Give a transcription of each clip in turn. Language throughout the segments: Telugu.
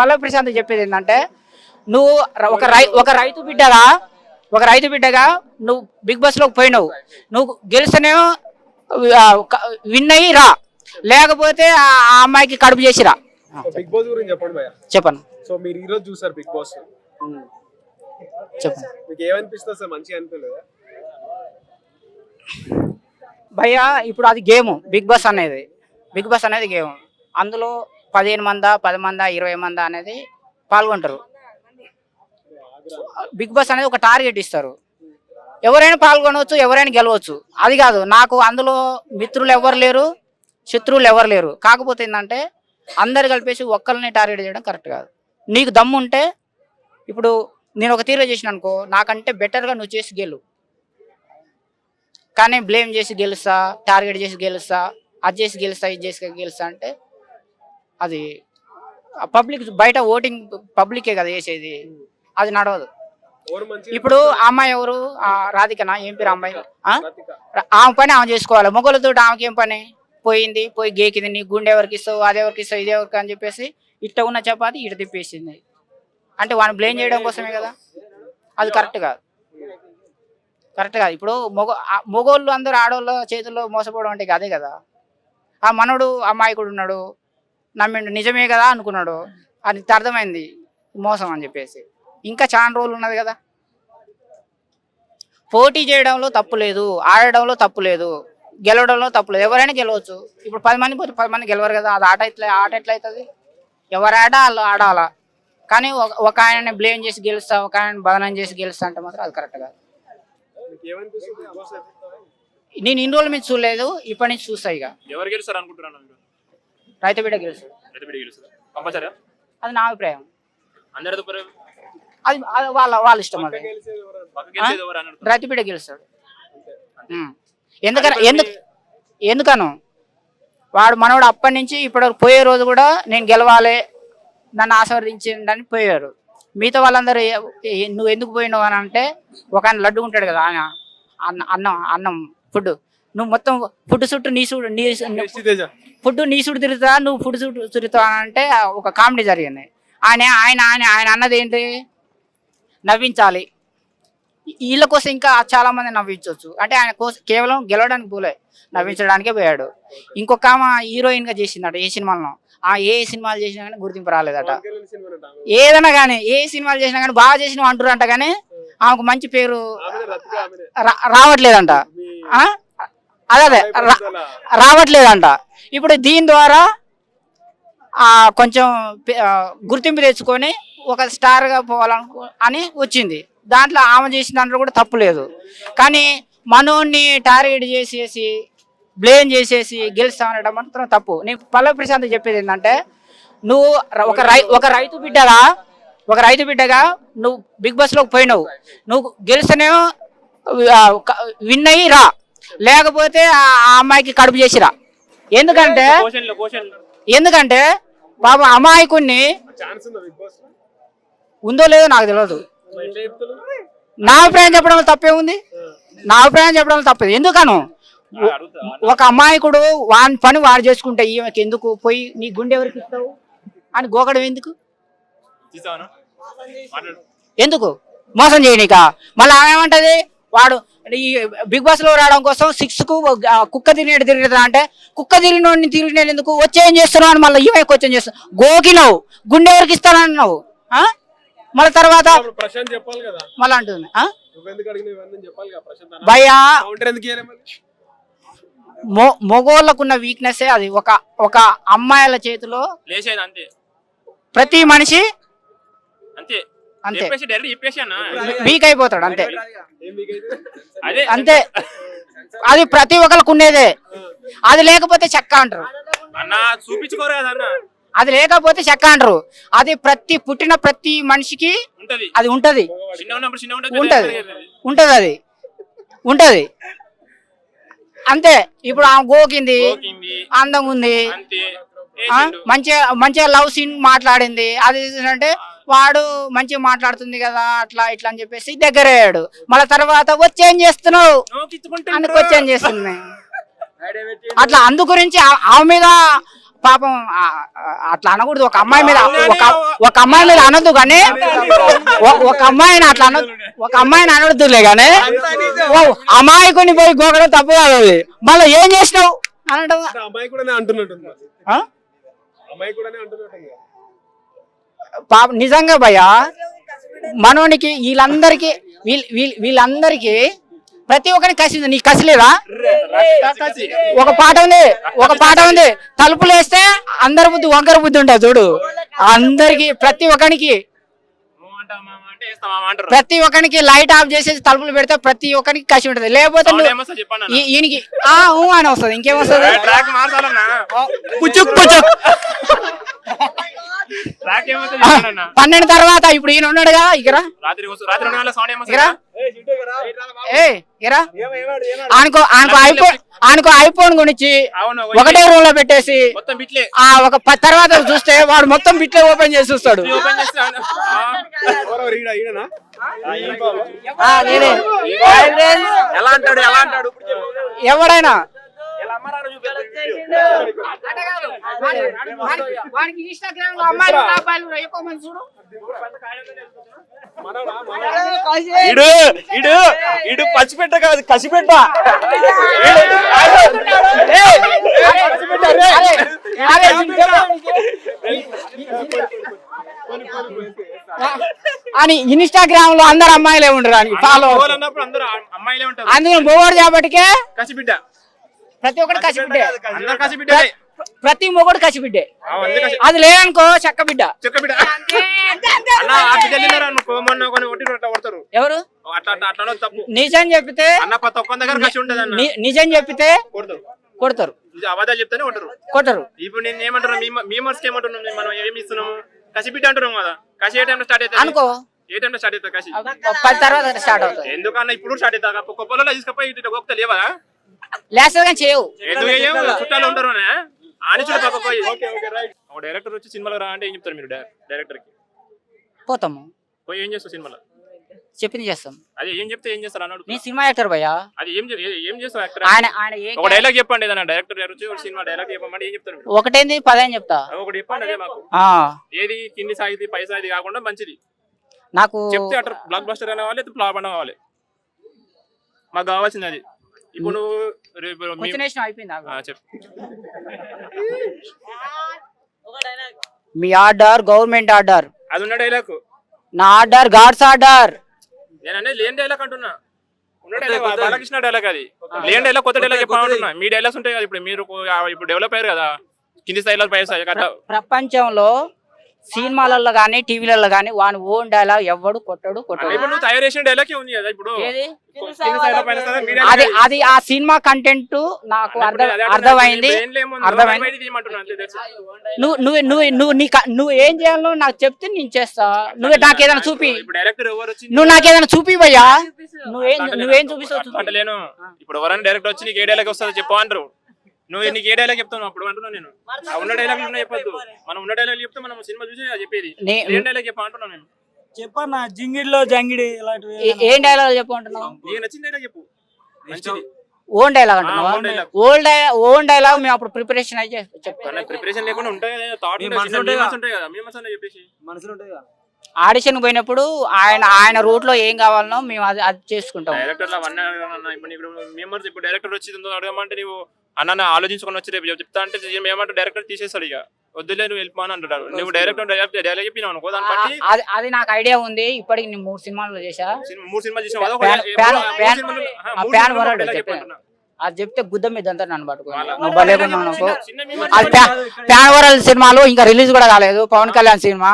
పల్లవి ప్రశాంత్ చెప్పేది ఏంటంటే నువ్వు ఒక రై ఒక రైతు బిడ్డగా ఒక రైతు బిడ్డగా నువ్వు బిగ్ బాస్లోకి పోయినావు. నువ్వు గెలిస్తేనేమో విన్ అయ్యి రా. లేకపోతే ఆ అమ్మాయికి కడుపు చేసిరా బిగ్ బాస్ గురించి చెప్పండి భయ్య. చెప్పను సో మీరు ఈ రోజు చూసారు బిగ్ బాస్? చెప్పను మీకు ఏమనిపిస్తుంది సార్ మంచిగా అనిపించలేదా? భయ్యా ఇప్పుడు అది గేమ్. బిగ్ బాస్ అనేది. బిగ్ బాస్ అనేది గేమ్. అందులో పదిహేను మందా పది మందా ఇరవై మందా అనేది పాల్గొంటారు. బిగ్ బాస్ అనేది ఒక టార్గెట్ ఇస్తారు. ఎవరైనా పాల్గొనవచ్చు ఎవరైనా గెలవచ్చు. అది కాదు నాకు అందులో మిత్రులు ఎవరు లేరు శత్రువులు ఎవరు లేరు. కాకపోతే ఏంటంటే అందరు కలిపేసి ఒక్కరిని టార్గెట్ చేయడం కరెక్ట్ కాదు. నీకు దమ్ము ఉంటే ఇప్పుడు నేను ఒక తీరు చేసిన అనుకో నాకంటే బెటర్గా నువ్వు చేసి గెలు. కానీ బ్లేమ్ చేసి గెలుస్తా టార్గెట్ చేసి గెలుస్తా అది చేసి గెలుస్తా ఇది చేసి గెలుస్తా అంటే అది పబ్లిక్ బయట ఓటింగ్ పబ్లికే కదా వేసేది అది నడవదు. ఇప్పుడు అమ్మాయి ఎవరు? రాధికనా? ఏం పేరు అమ్మాయి. ఆమె పని ఆమె చేసుకోవాలి. మొగలతో ఆమెకి ఏం పని? పోయింది పోయి గేకింది. నీ గుండె ఎవరికి ఇస్తావు? అది ఎవరికి ఇస్తావు? ఇది ఎవరికి అని చెప్పేసి ఇట్ట ఉన్న చపాతి ఇట తిప్పేసింది. అంటే వాడిని బ్లేమ్ చేయడం కోసమే కదా? అది కరెక్ట్ కాదు. కరెక్ట్ కాదు. ఇప్పుడు మొగ మొగోళ్ళు అందరూ ఆడవాళ్ళ చేతుల్లో మోసపోవడం అంటే అదే కదా? ఆ మనోడు అమాయకుడు ఉన్నాడు. నమ్మిండు నిజమే కదా అనుకున్నాడు. అది అర్థమైంది. మోసం అని చెప్పేసి. ఇంకా చాలా రోజులు ఉన్నది కదా. పోటీ చేయడంలో తప్పు లేదు ఆడడంలో తప్పు లేదు గెలవడంలో తప్పు లేదు. ఎవరైనా గెలవచ్చు. ఇప్పుడు పది మంది పోతే పది మంది గెలవరు కదా. అది ఆట ఎట్లా ఆట ఎట్లా అవుతుంది? ఎవరు ఆట వాళ్ళు ఆడాలా. కానీ ఒక- ఆయనని బ్లేమ్ చేసి గెలుస్తా ఒక ఆయన బదనం చేసి గెలుస్తా అంటే మాత్రం అది కరెక్ట్ కాదు? నేను ఇన్ని రోజుల మీద చూడలేదు ఇప్పటి నుంచి చూస్తా ఇక. ఎవరు గెలుస్తారు అనుకుంటున్నాను రైతు బిడ్డ గెలుస్తుంది రైతు బిడ్డ గెలుస్తారు కంపల్సరీ అది నా అభిప్రాయం. అందరితో అది అది వాళ్ళ వాళ్ళ ఇష్టం అది. అని. రైతు బిడ్డ గెలుస్తాడు. ఎందుకని ఎందుకు ఎందుకను? వాడు మనోడు అప్పటి నుంచి ఇప్పటి వరకు పోయే రోజు కూడా నేను గెలవాలి నన్ను ఆశీర్వదించండి పోయారు. మిగతా వాళ్ళందరూ నువ్వు ఎందుకు పోయినావు అని అంటే ఒక ఆయన లడ్డు ఉంటాడు కదా ఆయన అన్న అన్నం అన్నం ఫుడ్ నువ్వు మొత్తం ఫుడ్ చుట్టూ నీ చూడు నీ ఫుడ్ నీ చుట్టూ తిరుగుతా నువ్వు ఫుడ్ చుట్టూ తిరుగుతావు అని అంటే ఒక కామెడీ జరిగింది. ఆయన ఆయన ఆయన ఆయన అన్నది ఏంటి? నవ్వించాలి. వీళ్ళ కోసం ఇంకా చాలా మంది నవ్వించవచ్చు అంటే ఆయన కోసం కేవలం గెలవడానికి పోలే. నవ్వించడానికే పోయాడు. ఇంకొక ఆమె హీరోయిన్గా చేసిందట ఏ సినిమాలో? ఆ ఏ సినిమాలు చేసినా కానీ గుర్తింపు రాలేదట. అంట. ఏదైనా కానీ ఏ సినిమాలు చేసినా కానీ బాగా చేసినవి అంటారంట కానీ ఆమెకు మంచి పేరు రావట్లేదంట? అదే రా- రావట్లేదంట. ఇప్పుడు దీని ద్వారా కొంచెం గుర్తింపు తెచ్చుకొని ఒక స్టార్గా పోవాలను పోవాలనుకో అని వచ్చింది. దాంట్లో ఆమె చేసిన దాంట్లో కూడా తప్పు లేదు. కానీ మనోడిని టార్గెట్ చేసేసి బ్లేమ్ చేసేసి గెలుస్తామనడం మాత్రం తప్పు. నేను పల్లవి ప్రశాంత్ చెప్పేది ఏంటంటే నువ్వు ఒక రై ఒక రైతు బిడ్డగా ఒక రైతు బిడ్డగా నువ్వు బిగ్ బాస్లోకి పోయినావు. నువ్వు గెలిస్తేనే విన్ అయ్యి రా. లేకపోతే ఆ అమ్మాయికి కడుపు చేసిరా. ఎందుకంటే? ఎందుకంటే బాబు అమాయకుణ్ణి ఛాన్స్ ఉందా బిగ్ బాస్లో? ఉందో లేదో నాకు తెలియదు? నా అభిప్రాయం చెప్పడంలో తప్పే ఉంది? నా అభిప్రాయం చెప్పడంలో తప్పేది. ఎందుకను? ఒక అమాయకుడు వాని పని వాడు చేసుకుంటే ఈమెకి ఎందుకు పోయి నీ గుండె ఎవరికి ఇస్తావు? అని గోకడం ఎందుకు? ఎందుకు? మోసం చేయనీక మళ్ళీ ఆమె ఏమంటది? వాడు ఈ బిగ్ బాస్లో రావడం కోసం సిక్స్కు కుక్క తిరిగినట్టు తిరుగుతా అంటే కుక్క తిరిగినోడిని తిరిగినట్టు ఎందుకు? వచ్చే ఏం చేస్తున్నావు అని మళ్ళీ ఈమె క్వశ్చన్ చేస్తావు గోకినావు. గుండె ఎవరికి ఇస్తానన్నావు? ఆ? మళ్ళీ తర్వాత మళ్ళీ అంటుంది? మొ మొగోళ్ళకున్న వీక్నెస్ అది. ఒక ఒక అమ్మాయిల చేతిలో ప్రతి మనిషి అంతే. అంతే. వీక్ అయిపోతాడు అంతే. ఏం మీకైతే అదే. అంతే. అది ప్రతి ఒక్కరికి ఉండేదే. అది లేకపోతే చెక్క అంటారు. అన్న చూపించుకోరు కదా అన్న. అది లేకపోతే చెక్క అంటారు. అది ప్రతి పుట్టిన ప్రతి మనిషికి ఉంటది. అది ఉంటది. చిన్న ఉన్నప్పుడు చిన్న ఉంటది ఉంటది. అది. ఉంటది. అంతే. ఇప్పుడు ఆమె గోకింది. గోకింది. అందం ఉంది. మంచిగా మంచిగా లవ్ సీన్ మాట్లాడింది. అది అంటే వాడు మంచిగా మాట్లాడుతుంది కదా అట్లా ఇట్లా అని చెప్పేసి దగ్గర అయ్యాడు మళ్ళీ తర్వాత వచ్చి ఏం చేస్తున్నావు. అందుకు వచ్చి ఏం చేస్తుంది అట్లా అందు గురించి ఆమె మీద పాపం అట్లా అనకూడదు. ఒక అమ్మాయి మీద ఒక ఒక అమ్మాయి మీద అనొద్దు కానీ ఒక అమ్మాయిని అట్లా అన ఒక అమ్మాయిని అనొద్దులే కానీ ఓ అమాయకుని పోయి గోకడం తప్పు కాదు అది. మళ్ళీ ఏం చేసినావు? అనడం అమ్మాయి కూడా అంటున్నట్టుంది ఆ? అమ్మాయి కూడా అంటున్నట్టుంది. పాప నిజంగా భయ్యా మనోనికి వీళ్ళందరికీ వీళ్ళ వీళ్ళ వీళ్ళందరికీ ప్రతి ఒక్కరికి కసి నీకు కసి లేదా? ఒక పాట ఉంది ఒక పాట ఉంది. తలుపులు వేస్తే అందరి బుద్ధి వంకర బుద్ధి ఉంటుంది చూడు. అందరికి ప్రతి ఒక్కరికి నువ్వు అంటావా మామ అంటే వేస్తావా మామ అంటారు ప్రతి ఒక్కరికి లైట్ ఆఫ్ చేసేసి తలుపులు పెడితే ప్రతి ఒక్కరికి కసి ఉంటుంది. లేకపోతే ఈయనకి ఆ ఊ అని వస్తుంది. ఇంకేం వస్తుంది ట్రాక్ మార్చాలన్నా పుచ్చుక్ పన్నెండు తర్వాత ఇప్పుడు ఈయన ఉన్నాడుగా ఇక్కడ ఏ ఇరా ఆనుకో ఆనుకో ఐఫోన్ ఆనుకో ఐఫోన్ కొనిచ్చి అవును ఒకటే రూమ్లో పెట్టేసి మొత్తం బిట్లే. ఆ ఒక ప- తర్వాత చూస్తే వాడు మొత్తం బిట్లే ఓపెన్ చేసి చూస్తాడు. ఓపెన్ ఎలా అంటాడు ఎవడైనా ఎలా అమ్మరారు చూపిస్తాడు మనవడా, మనవడా. ఇడు ఇడు ఇడు పచ్చిపెట్ట కాదు కసిపెట్ట. అని ఇన్స్టాగ్రామ్లో అందరు అమ్మాయిలే ఉండరు అని ఫాలో అమ్మాయిలే అందుకని మొగోడు చేపట్టికే కసిబిడ్డ ప్రతి ఒక్కటి కసిబిడ్డే. ప్రతి మొగోడు కసిబిడ్డే. అది లేదనుకో చక్క బిడ్డ. ఎవరు? నిజం చెప్పితే అన్న ప్రతి ఒక్క దగ్గర కసి ఉంటది అన్న. ని- నిజం చెప్పితే కొడతారు. అబద్ధాలు చెప్తేనే కొట్టరు కొట్టరు ఇప్పుడు నేను ఏమంటున్నా మీమర్స్కి ఏమంటున్నాం నేను? మనం ఏమి ఇస్తున్నాము? అంటున్నాం కదా. కసి ఏ టైంలో స్టార్ట్ అవుతుంది? అనుకో. ఏ టైంలో స్టార్ట్ అవుతుంది కసి? పది తర్వాత స్టార్ట్ అవుతుంది. ఎందుకన్నా ఇప్పుడు స్టార్ట్ అవుతా కొప్పలలో తీసుకపోయి ఇటు లేవా కానీ చేయవు. చుట్టాలు ఉంటారు ఆనిచుడు పక్క పోయి. ఒక డైరెక్టర్ వచ్చి సినిమాలో రా అంటే ఏం చెప్తారు మీరు డైరెక్టర్కి? పోతాము. పోయి ఏం చేస్తారు సినిమాలో? చెప్పింది చేస్తాం. అది ఏం చెప్తే ఏం చేస్తారు అన్నాడు నీ సినిమా యాక్టర్ భయ్యా? అది ఏం ఏం యాక్టర్? ఆయన ఆయన ఏ ఒక డైలాగ్ చెప్పండి ఏదైనా డైరెక్టర్ వచ్చి ఒక సినిమా డైలాగ్ చెప్పమంటే ఏం చెప్తారు? ఒకటేంది? పదేం చెప్తా. ఒకటి చెప్పండి అదే మాకు. ఆ. ఏది కింది సాగిది పై సాగిది కాకుండా మంచిది. నాకు చెప్తే అట్లా బ్లాక్ బస్టర్ అనే వాళ్ళు ఫ్లాప్ అనే కావాలి మాకు కావాల్సింది అది. ఇప్పుడు నువ్వు రేపు మీ- క్వశ్చన్ వేసిన అయిపోయింది? ఆగు. ఆ, చెప్పు. మీ ఆర్డర్ గవర్నమెంట్ ఆర్డర్. అది ఉన్న డైలాగ్. నా ఆర్డర్ గాడ్స్ ఆర్డర్. నేను అనేది లేని డైలాగ్ అంటున్నా. ఉన్న డైలాగ్ బాలకృష్ణ డైలాగ్ అది. లేని డైలాగ్ కొత్త డైలాగ్ చెప్పాలంటున్నా మీ డైలాగ్స్ ఉంటాయి కదా ఇప్పుడు మీరు కొ- ఆ ఇప్పుడు డెవలప్ అయ్యారు కదా కింది స్థాయిలో పై స్థాయి ప్రపంచంలో సినిమాలలో కానీ టీవీలలో కానీ వాని ఓన్ డైలాగ్ ఎవడు కొట్టడు కొట్టడు. అది అది ఆ సినిమా కంటెంట్ నాకు అర్థమైంది. నువ్వు నువ్వు నువ్వు నువ్వు నీ క- నువ్వు ఏం చేయాలో నాకు చెప్తే నేను చేస్తా. నువ్వు నాకు ఏదైనా చూపి. ఇప్పుడు డైరెక్టర్ ఎవరు వచ్చి నువ్వు నాకు ఏదైనా చూపి భయ్యా నువ్వేం. నువ్వేం చూపిస్తావు ఇప్పుడు ఎవరైనా డైరెక్టర్ వచ్చి నీకు ఏ డైలాగ్ వస్తుందో చెప్పు అంటారు. నువ్వు నీకు ఏ డైలాగ్ చెప్తాను అప్పుడు అంటున్నా నేను. ఆ ఉన్న డైలాగ్ ఉన్న చెప్పొద్దు. మనం ఉన్న డైలాగ్ చెప్తే మనం సినిమా చూసి చెప్పేది. ఏం డైలాగ్ చెప్పా అంటున్నాను నేను? చెప్పన్నా జింగిడిలో జంగిడి ఇలాంటివి ఏ- డైలాగ్ చెప్పుకుంటున్నావు నీకు నచ్చిన డైలాగ్ చెప్పు. మంచిది. ఓన్ డైలాగ్ అంటున్నావా? Own dialogue old own dialogue మేము అప్పుడు ప్రిపరేషన్ అయితే చెప్తాను ప్రిపరేషన్ లేకుండా ఉంటాయి థాట్ మీ ఉంటాయి. కదా? మీ మనసులో చెప్పేసి. మనసులో ఉంటాయి కదా? ఆడిషన్ పోయినప్పుడు ఆయన ఆయన రూట్లో ఏం కావాలనో మేము అది అది చేసుకుంటాం. డైరెక్టర్. ఇప్పుడు డైరెక్టర్ వచ్చి అడగమంటే నువ్వు అన్న ఆలోచించుకొని వచ్చి రేపు చెప్తా అంటే ఏమంటే డైరెక్టర్ తీసేస్తాడు ఇక. వద్దులే నువ్వు వెళ్ళిపో అని అంటాడు నువ్వు డైరెక్టర్ డైరెక్ట్ డైలాగ్ చెప్పినావు అనుకో దాన్ని బట్టి ఆ- అది నాకు ఐడియా ఉంది. ఇప్పటికి నేను మూడు సినిమాలు చేశా. సినిమా- మూడు సినిమాలు చేసిన. అది చెప్తే గుద్ద మీద అంతా నన్ను పట్టుకో వాళ్ళ- నువ్వు భలేకున్నావు నాకు చిన్న- చిన్న memes అది చెప్పండి. ప్యా- ప్యాన్ సినిమాలు ఇంకా రిలీజ్ కూడా కాలేదు. Pawan Kalyan cinema.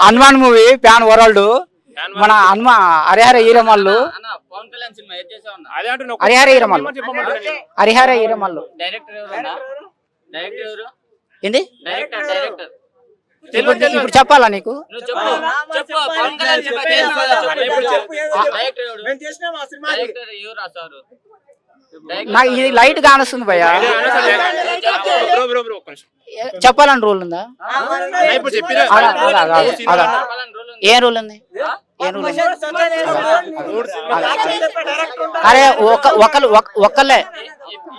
Hanuman movie pan world. మన హనుమ హరిహర ఈరమల్లు. హరిహర ఈరమల్లు. హరిహర ఈరమల్లు. డైరెక్టర్ ఎవరు ఉన్నా? డైరెక్టర్ ఎవరు? ఏంది? Director director. ఇప్పుడు చెప్పాలా నీకు? నువ్వు చెప్పు చెప్పు పవన్ కళ్యాణ్ సినిమా తెలుసు కదా, చెప్పు. ఇప్పుడు చెప్పు. డైరెక్టర్ ఎవరు? డైరెక్టర్ ఎవరు రాశారు డైరెక్టర్ నాకు ఇది లైట్ కానొస్తుంది భయ్య. చెప్పాలని రూల్ ఉందా? అన్నా ఇప్పుడు చెప్పిరా. అలా, అలా, అలా, మూడు సినిమాలు అలా. అన్నా. చెప్పాలని రూల్ ఉంది? ఏం రూల్ ఉంది? అరే ఒక ఒకరు ఒక- ఒక్కళ్ళే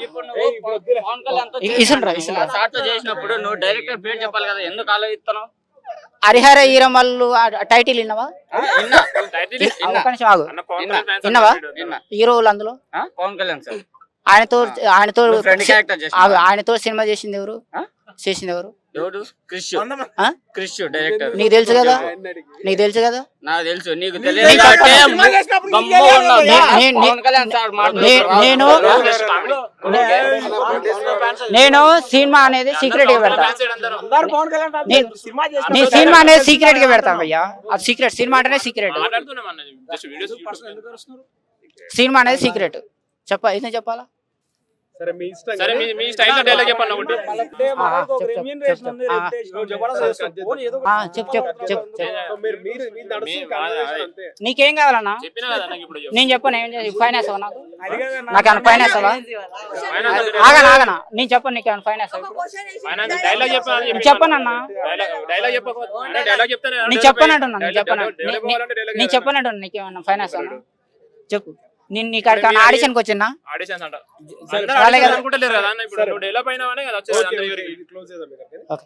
ఇప్పుడు నువ్వు పవన్ కళ్యాణ్తో ఇ- ఇసుండ్రా, ఇసుండ్రా. స్టార్ట్ చేసినప్పుడు నువ్వు డైరెక్టర్ పేరు చెప్పాలి కదా ఎందుకు ఆలోచిస్తున్నావు? హరిహర ఈరమల్లు టైటిల్? అన్నారు. విన్నా. హీరోలు అందులో? ఆ? పవన్ కళ్యాణ్ సార్. ఆయనతో ఆయనతో ఆయనతో సినిమా చేసింది ఎవరు? చేసింది ఎవరు? ఎవడు? క్రిష్. ఆ? క్రిష్ డైరెక్టర్ నీకు తెలుసు కదా? నీకు తెలుసు కదా? నాకు తెలుసు నీకు నేను. నేను సినిమా అనేది సీక్రెట్గా పెడతా. నేను సినిమా అనేది సీక్రెట్గా పెడతాను భయ్యా అది సీక్రెట్ సినిమా అంటేనే సీక్రెట్ మాట్లాడుతున్నాం అన్న జస్ట్ వీడియోస్ సినిమా అనేది సీక్రెట్ చెప్ప చెప్పాలా? సరే మీ ఇష్టం సరే కానీ మీ మీ స్టైల్లో డైలాగ్ చెప్పండి ఒకటి ఆ, చెప్పు చెప్పు చెప్పు చెప్పు. మీరు మీరు మీ నడుస్తుంది మీ- conversation అంతే. నీకేం కావాలన్నా? చెప్పినా కదా నాకు ఇప్పుడు చెప్పు. నేను చెప్పను ఏం చేసి ఫైన్ వేస్తావా నాకు? నాకు ఏమైనా ఫైన్ వేస్తావా Finance ఆగనా ఆగనా? నేను చెప్పను నీకు ఏమైనా ఫైన్ వేస్తావా Finance డైలాగ్ చెప్పనన్నా డైలాగ్ డైలాగ్ చెప్పకపోతే డైలాగ్ చెప్తానే నేను చెప్పనంటున్నా నేను చెప్పను. డైలాగ్ నేను చెప్పనంటున్నా నీకు ఏమన్నా ఫైన్ వేస్తావా చెప్పు. నేను నీకు అక్కడ ఆడిషన్కి వచ్చినా ఆడిషన్స్. అనుకుంటలేరు కదా. ఇప్పుడు నువ్వు కదా వచ్చేది ఓకే.